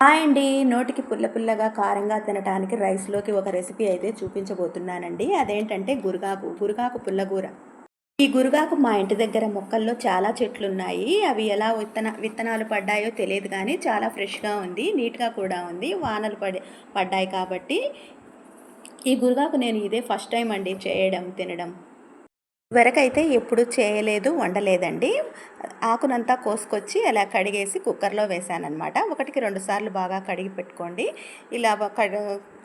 Hi అండి. నోటికి పుల్ల పుల్లగా కారంగా తినడానికి రైస్లోకి ఒక రెసిపీ అయితే చూపించబోతున్నానండి. అదేంటంటే గురుగాకు గురుగాకు పుల్లగూర ఈ గురుగాకు మా ఇంటి దగ్గర మొక్కల్లో చాలా చెట్లు ఉన్నాయి అవి ఎలా విత్తన విత్తనాలు పడ్డాయో తెలియదు కానీ చాలా ఫ్రెష్గా ఉంది నీట్గా కూడా ఉంది వానలు పడి పడ్డాయి కాబట్టి ఈ గురుగాకు నేను ఇదే ఫస్ట్ టైం అండి చేయడం తినడం. వరకైతే ఎప్పుడు చేయలేదు వండలేదండి. ఆకునంతా కోసుకొచ్చి అలా కడిగేసి కుక్కర్లో వేసానమాట ఒకటికి రెండు సార్లు బాగా కడిగి పెట్టుకోండి. ఇలా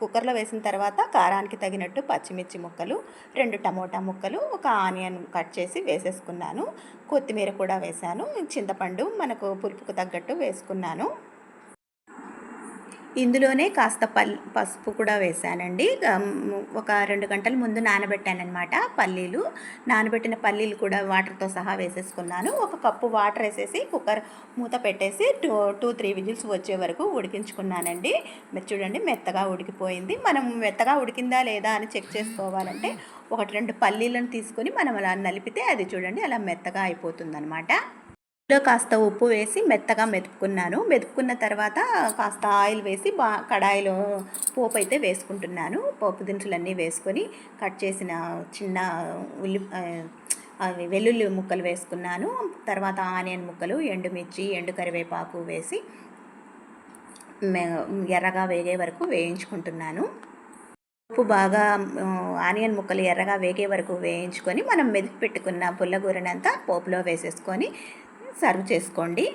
కుక్కర్లో వేసిన తర్వాత కారానికి తగినట్టు పచ్చిమిర్చి ముక్కలు రెండు టమోటా ముక్కలు ఒక ఆనియన్ కట్ చేసి వేసేసుకున్నాను. కొత్తిమీర కూడా వేశాను చింతపండు మనకు పులుపుకు తగ్గట్టు వేసుకున్నాను. ఇందులోనే కాస్త పల్ పసుపు కూడా వేసానండి ఒక రెండు గంటల ముందు నానబెట్టానమాట పల్లీలు. నానబెట్టిన పల్లీలు కూడా వాటర్తో సహా వేసేసుకున్నాను. ఒక కప్పు వాటర్ వేసేసి కుక్కర్ మూత పెట్టేసి టూ టూ త్రీ విజిల్స్ వచ్చే వరకు ఉడికించుకున్నానండి. మీరు చూడండి మెత్తగా ఉడికిపోయింది. మనం మెత్తగా ఉడికిందా లేదా అని చెక్ చేసుకోవాలంటే ఒకటి రెండు పల్లీలను తీసుకొని మనం అలా నలిపితే అది చూడండి అలా మెత్తగా అయిపోతుంది లో కాస్త ఉప్పు వేసి మెత్తగా మెతుక్కున్నాను మెతుక్కున్న తర్వాత కాస్త ఆయిల్ వేసి బా కడాయిలో పోపు అయితే వేసుకుంటున్నాను. పోపు దినుసులన్నీ వేసుకొని కట్ చేసిన చిన్న ఉల్లి అవి వెల్లుల్లి ముక్కలు వేసుకున్నాను. తర్వాత ఆనియన్ ముక్కలు ఎండుమిర్చి ఎండు కరివేపాకు వేసి ఎర్రగా వేగే వరకు వేయించుకుంటున్నాను. ఉప్పు బాగా ఆనియన్ ముక్కలు ఎర్రగా వేగే వరకు వేయించుకొని మనం మెదిపి పెట్టుకున్న పుల్లగూరనంతా పోపులో వేసేసుకొని సర్వ్ చేసుకోండి.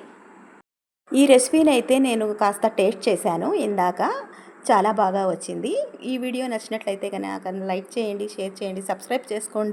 ఈ రెసిపీని అయితే నేను కాస్త టేస్ట్ చేశాను. ఇందాక చాలా బాగా వచ్చింది. ఈ వీడియో నచ్చినట్లయితే కనుక లైక్ చేయండి షేర్ చేయండి సబ్స్క్రైబ్ చేసుకోండి.